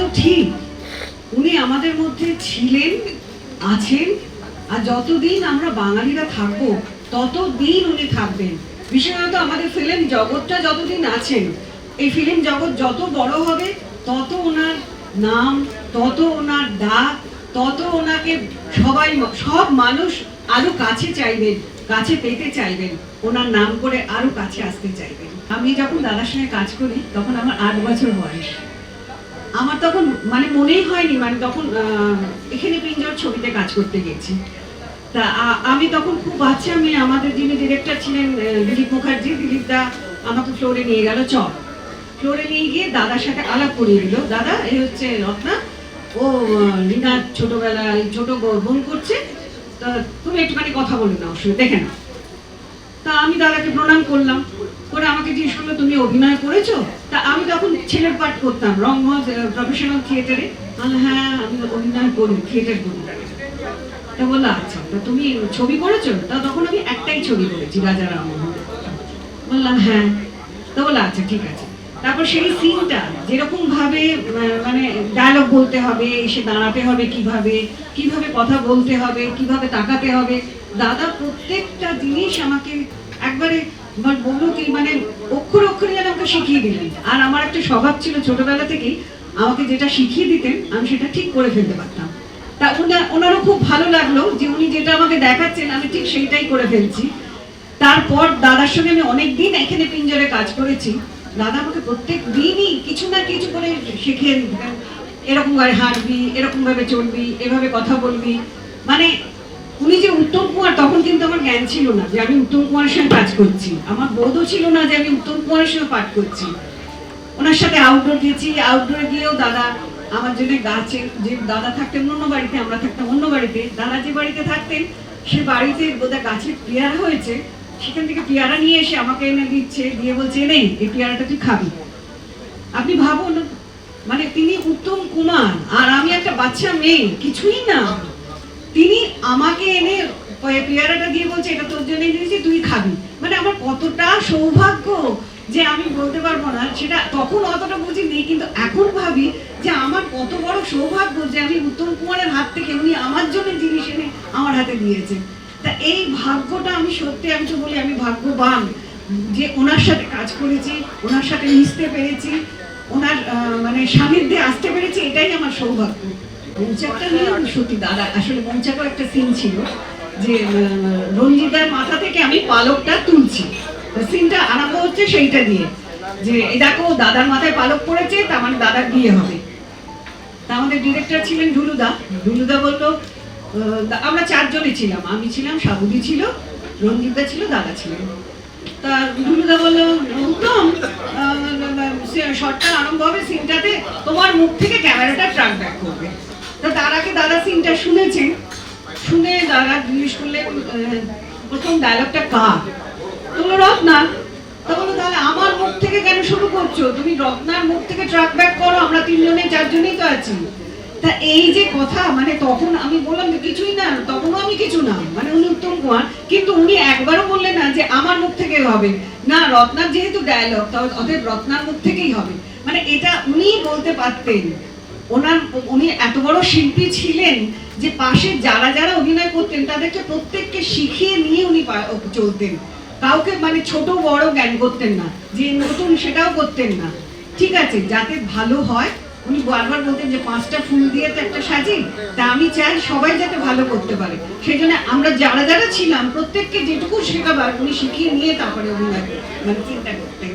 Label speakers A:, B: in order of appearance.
A: তো ঠিক। উনি আমাদের মধ্যে ছিলেন, আছেন, আর যতদিন আমরা বাঙালিরা থাকব, ততদিন উনি থাকবেন। বিশেষত আমাদের ফিল্ম জগৎটা যতদিন আছেন, এই ফিল্ম জগৎ যত বড় হবে, তত ওনার নাম, তত ওনার ডাক, তত ওনাকে সবাই, সব মানুষ আরও কাছে চাইবেন, কাছে পেতে চাইবেন। ওনার নাম করে আরও কাছে আসতে চাইবেন। আমি যখন দাদার সঙ্গে কাজ করি, তখন আমার আট বছর বয়স। আমার তখন মানে মনেই হয়নি মানে তখন এখানে পিঞ্জর ছবিতে কাজ করতে গেছি তা আমি তখন খুব বাচ্চা মেয়ে আমাদের যিনি ডিরেক্টর ছিলেন দিলীপ মুখার্জি দিলীপ দা আমাকে ফ্লোরে নিয়ে গেল চপ ফ্লোরে নিয়ে গিয়ে দাদার সাথে আলাপ করিয়ে দিল। দাদা এই হচ্ছে রত্না ও আহ, রিনা ছোটবেলায় ছোট বোন- করছে তা তুমি একটুখানি কথা বলে নাও দেখে নাও। তা আমি দাদাকে প্রণাম করলাম। করে আমাকে জিজ্ঞেস করল তুমি অভিনয় করেছ, তা আমি তখন ছেলের পাঠ করতাম রংমঞ্চ প্রফেশনাল থিয়েটারে হ্যাঁ আমি অভিনয় করি থিয়েটার করি তা বলল আচ্ছা তা তুমি ছবি করেছ? তা তখন আমি একটাই ছবি করেছি, রাজা রামমোহন বললাম হ্যাঁ। তা বলল আচ্ছা ঠিক আছে। তারপর সেই সিনটা যেরকম ভাবে মানে ডায়লগ বলতে হবে, এসে দাঁড়াতে হবে কীভাবে কীভাবে কথা বলতে হবে, কীভাবে তাকাতে হবে, দাদা প্রত্যেকটা জিনিস আমাকে একবারে আমার মানে অক্ষর যেন আমাকে শিখিয়ে দিলেন। আর আমার একটা স্বভাব ছিল ছোটবেলা থেকেই, আমাকে যেটা শিখিয়ে দিতেন, আমি সেটা ঠিক করে ফেলতে পারতাম। তা ওনার ওনারও খুব ভালো লাগল যে উনি যেটা আমাকে দেখাচ্ছেন, আমি ঠিক সেইটাই করে ফেলছি। তারপর দাদার সঙ্গে আমি অনেক দিন এখানে পিঞ্জরে কাজ করেছি। দাদা আমাকে প্রত্যেক দিনই কিছু না কিছু করে শিখিয়ে দিতেন। এরকম ভাবে হাঁটবি, এরকম ভাবে চলবি, এভাবে কথা বলবি। মানে উনি যে উত্তম কুমার, তখন কিন্তু আমার জ্ঞান ছিল না যে আমি উত্তম কুমারের সঙ্গে কাজ করছি। আমার বোধও ছিল না যে আমি উত্তম কুমারের সঙ্গে পাঠ করছি। ওনার সাথে আউটডোর গেছি আউটডোরে গিয়েও দাদা আমার জন্য গাছের যে দাদা থাকতেন অন্য বাড়িতে, আমরা থাকতাম অন্য বাড়িতে, দাদা যে বাড়িতে থাকতেন, সে বাড়িতে বোধহয় গাছের পেয়ারা হয়েছে, সেখান থেকে পেয়ারা নিয়ে এসে আমাকে এনে দিচ্ছে, দিয়ে বলছে নেই এই পেয়ারাটা তুই খাবি। আপনি ভাবুন মানে তিনি উত্তম কুমার, আর আমি একটা বাচ্চা মেয়ে, কিছুই না। তিনি আমাকে এনে পেয়ারাটা দিয়ে বলছে, এটা তোর জন্য দিয়েছি তুই খাবি। মানে আমার কতটা সৌভাগ্য যে আমি বলতে পারব না, সেটা তখন অতটা বুঝিনি কিন্তু এখন ভাবি যে আমার কত বড় সৌভাগ্য যে আমি উত্তম কুমারের হাত থেকে উনি আমার জন্য জিনিস এনে আমার হাতে দিয়েছে তা এই ভাগ্যটা আমি সত্যি আমি তো বলি আমি ভাগ্যবান যে ওনার সাথে কাজ করেছি, ওনার সাথে মিশতে পেরেছি, ওনার মানে সান্নিধ্যে আসতে পেরেছি, এটাই আমার সৌভাগ্য। মৌচাকটা নিয়ে সত্যি দাদা, আসলে মৌচাকও একটা সিন ছিল যে রঞ্জিতার মাথা থেকে আমি পালকটা তুলছি। সিনটা আরম্ভ হচ্ছে সেইটা দিয়ে যে, এই দেখো, দাদার মাথায় পালক পড়েছে, তার মানে দাদার বিয়ে হবে। তা আমাদের ডিরেক্টর ছিলেন ঢুলুদা। ঢুলুদা বলল আমরা চারজনে ছিলাম। আমি ছিলাম, সাবুদি ছিল রঞ্জিতদা ছিল, দাদা ছিলেন। তা ঢুলুদা বলল, উত্তম শর্টটা আরম্ভ হবে সিনটাতে তোমার মুখ থেকে ক্যামেরাটা ট্রাক ব্যাক করবে। তা আগে দাদা সিনটা শুনেছেন শুনে দাদা জিজ্ঞেস করলেন প্রথম ডায়লগটা কার? তোলো রত্না। তা বলল, তাহলে আমার মুখ থেকে কেন শুরু করছ? তুমি রত্নার মুখ থেকে ট্রাক ব্যাক করো, আমরা তিনজনে, চারজনেই তো আছি। তা এই যে কথা মানে তখন আমি বললাম যে কিছুই না, তখনও আমি কিছু না। মানে উনি উত্তম কুমার, কিন্তু উনি একবারও বললেন না যে আমার মুখ থেকে হবে। না, রত্নার যেহেতু ডায়লগ তবে অতএব রত্নার মুখ থেকেই হবে। মানে এটা উনি বলতে পারতেন। ওনার, উনি এত বড় শিল্পী ছিলেন যে পাশে যারা যারা অভিনয় করতেন, তাদেরকে প্রত্যেককে শিখিয়ে নিয়ে উনি চলতেন। কাউকে মানে ছোট বড় জ্ঞান করতেন না, যে নতুন সেটাও করতেন না। ঠিক আছে, যাতে ভালো হয়, উনি বারবার বলতেন যে পাঁচটা ফুল দিয়ে তো একটা সাজি, তা আমি চাই সবাই যাতে ভালো করতে পারে। সেই জন্য আমরা যারা যারা ছিলাম, প্রত্যেককে যেটুকু শেখাবার উনি শিখিয়ে নিয়ে তারপরে অভিনয় মানে চিন্তা করতেন।